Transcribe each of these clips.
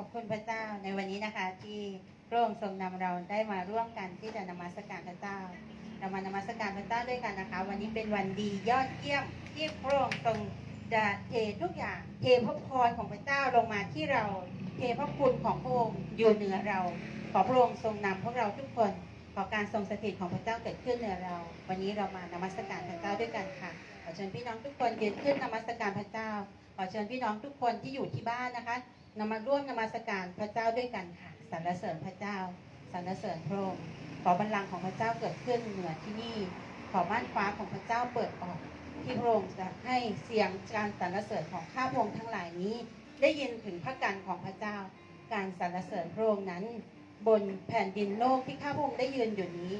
อบคุณพระเจ้าในวันนี้นะคะ ที่พระองค์ทรงนำเราได้มาร่วมกันที่จะนมัสการพระเจ้าเรามานมัสการพระเจ้าด้วยกันนะคะ วันนี้เป็นวันดียอดเยี่ยมที่พระองค์ทรงจะเททุกอย่างเทพระพรของพระเจ้าลงมาที่เราเทพระคุณของพระองค์อยู่เหนือเรา ขอพระองค์ทรงนำพวกเราทุกคนขอการทรงสถิตของพระเจ้าเกิดขึ้นเหนือเรา วันนี้เรามานมัสการพระเจ้าด้วยกันค่ะขอเชิญพี่น้องทุกคนยืนขึ้นนมัสการพระเจ้าขอเชิญพี่น้องทุกคนที่อยู่ที่บ้านนะคะ นำมาร่วมนมัสการพระเจ้าด้วยกันค่ะสรรเสริญพระเจ้าสรรเสริญพระองค์ขอบัลลังก์ของพระเจ้าเกิดขึ้นเหนือที่นี่ ขอม่านฟ้าของพระเจ้าเปิดออก ที่พระองค์จะให้เสียงการสรรเสริญของข้าพระองค์ทั้งหลายนี้ ได้ยินถึงพระกันของพระเจ้า การสรรเสริญพระองค์นั้น บนแผ่นดินโลกที่ข้าพระองค์ได้ยืนอยู่นี้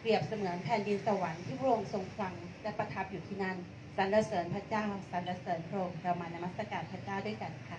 เปรียบเสมือนแผ่นดินสวรรค์ที่พระองค์ทรงฟังและประทับอยู่ที่นั่นสรรเสริญพระเจ้าสรรเสริญพระองค์เรามานมัสการพระเจ้าด้วยกันค่ะ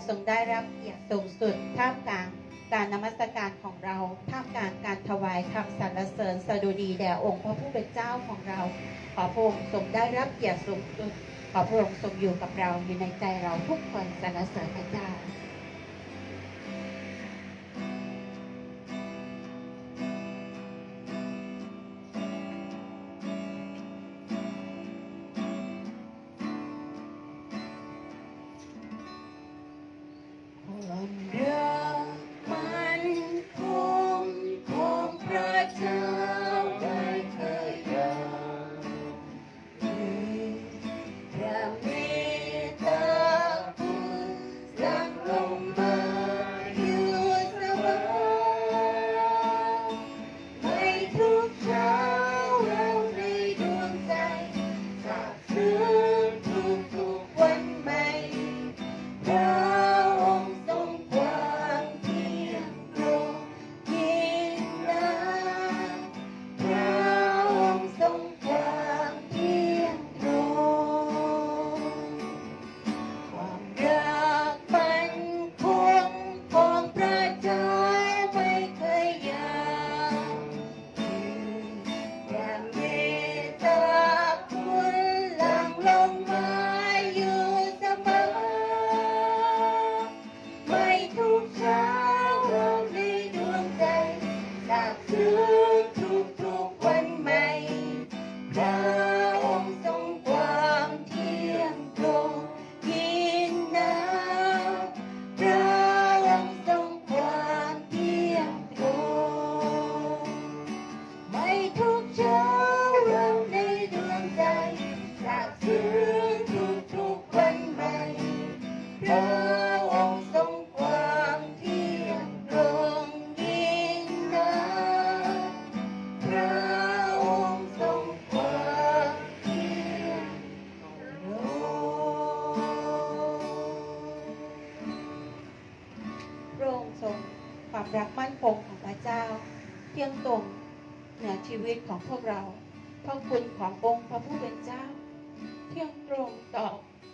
ค์ทรงได้รับเกียรติสูงสุดท่ามกลางการนมัสการของเราท่ามกลางการถวายคำสรรเสริญสดุดีแด่องค์พระผู้เป็นเจ้าของเรา ขอพระองค์ทรงได้รับเกียรติสูงสุดขอพระองค์ทรงอยู่กับเราอยู่ในใจเราทุกคนสรรเสริญพระเจ้า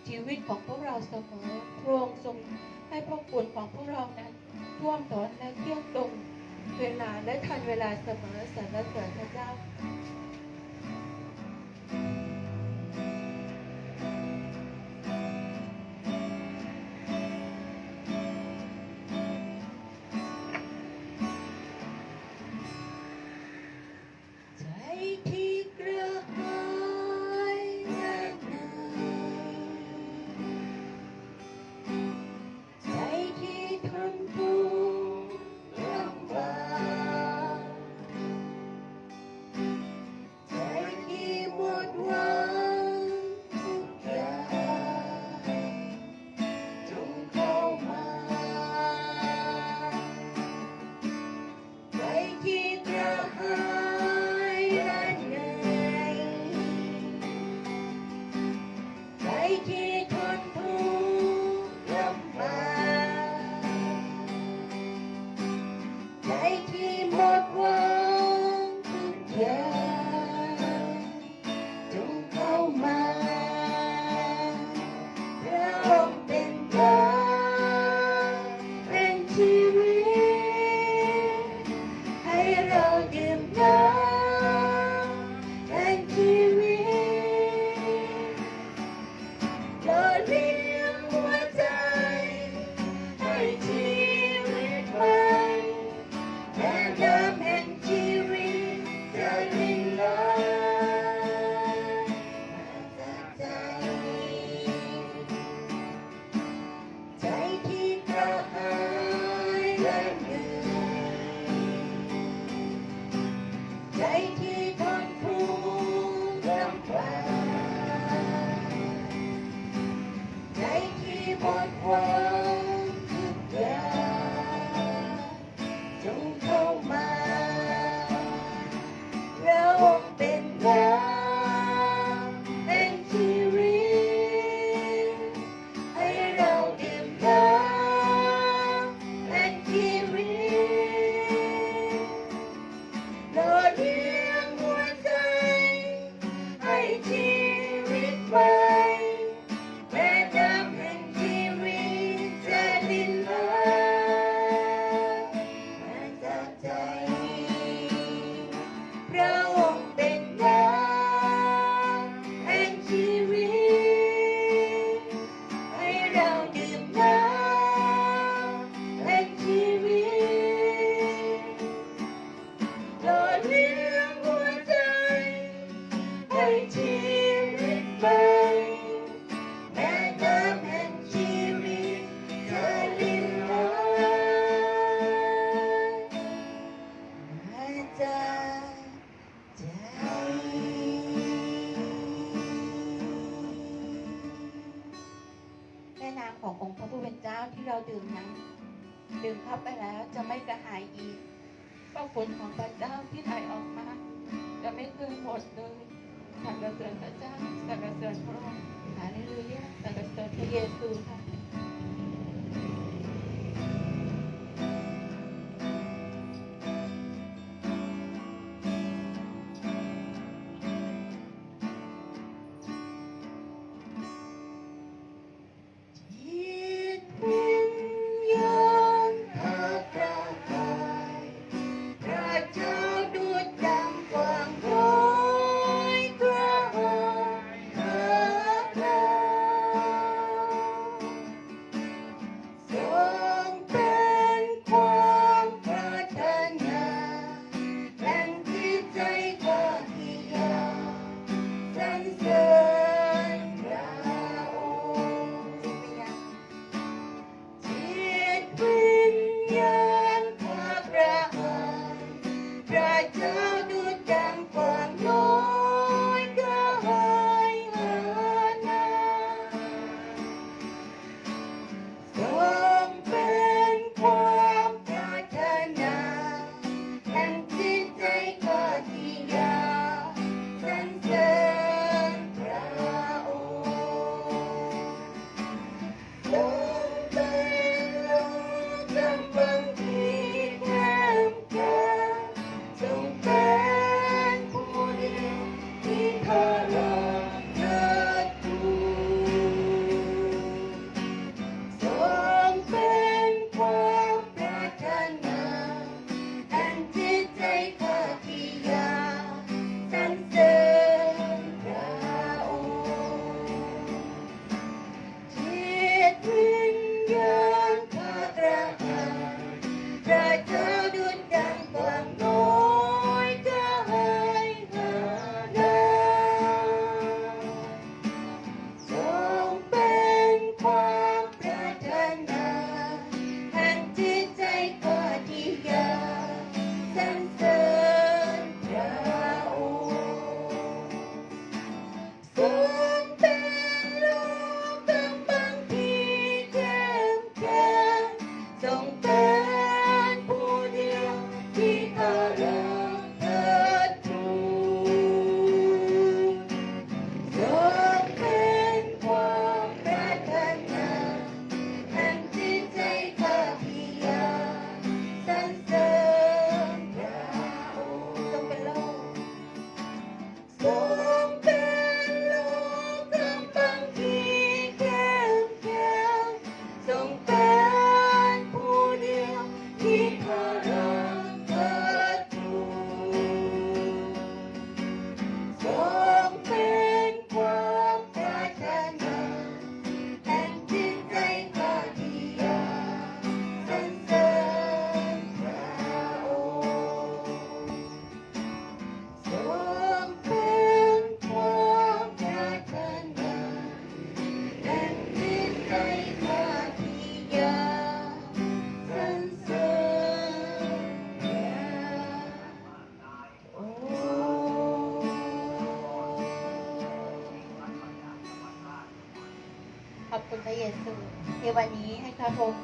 ชีวิตของพวกเราเสมอพระองค์ทรงให้พระคุณของพวกเรานั้นท่วมท้นและเที่ยงตรงเวลาและทันเวลาเสมอสรรเสริญพระเจ้า yeah.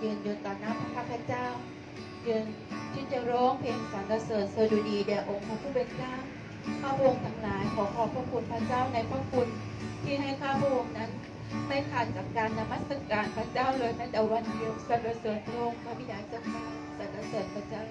ยืนยืนต่อหน้าพระพักตร์เจ้ายืนชื่นจะร้องเพลงสรรเสริญเสดุดีแด่องค์พระผู้เป็นเจ้าข้าพระองค์ทั้งหลายขอขอบพระคุณพระเจ้าในพระคุณที่ให้ข้าพระองค์นั้นไม่ขาดจากการนมัสการพระเจ้าเลยแม้แต่วันเดียวสรรเสริญพระองค์พระบิดาเจ้าสรรเสริญพระเจ้า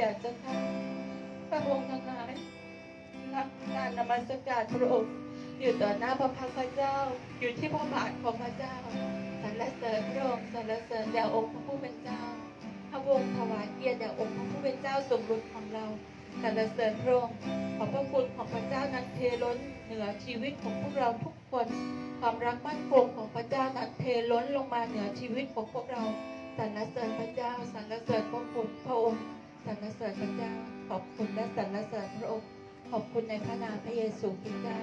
ดาเจ้าค่ะข้าพงทั้งหลายรักการนมัสการพระองค์อยู่ต่อหน้าพระพักตร์พระเจ้า อยู่ที่พระบาทของพระเจ้าสรรเสริญพระองค์สรรเสริญแด่องค์พระผู้เป็นเจ้า พระองค์ถวายเกียรติแด่องค์พระผู้เป็นเจ้าทรงบุญของเราสรรเสริญพระองค์ขอบพระคุณของพระเจ้านั้นเทล้นเหนือชีวิตของพวกเราทุกคน ความรักมั่นคงของพระเจ้านั้นเทล้นลงมาเหนือชีวิตของพวกเราสรรเสริญพระเจ้าสรรเสริญพระคุณพระองค์ สรรเสริญพระเจ้า ขอบคุณและสรรเสริญพระองค์ ขอบคุณในพระนามพระเยซูคริสต์เจ้า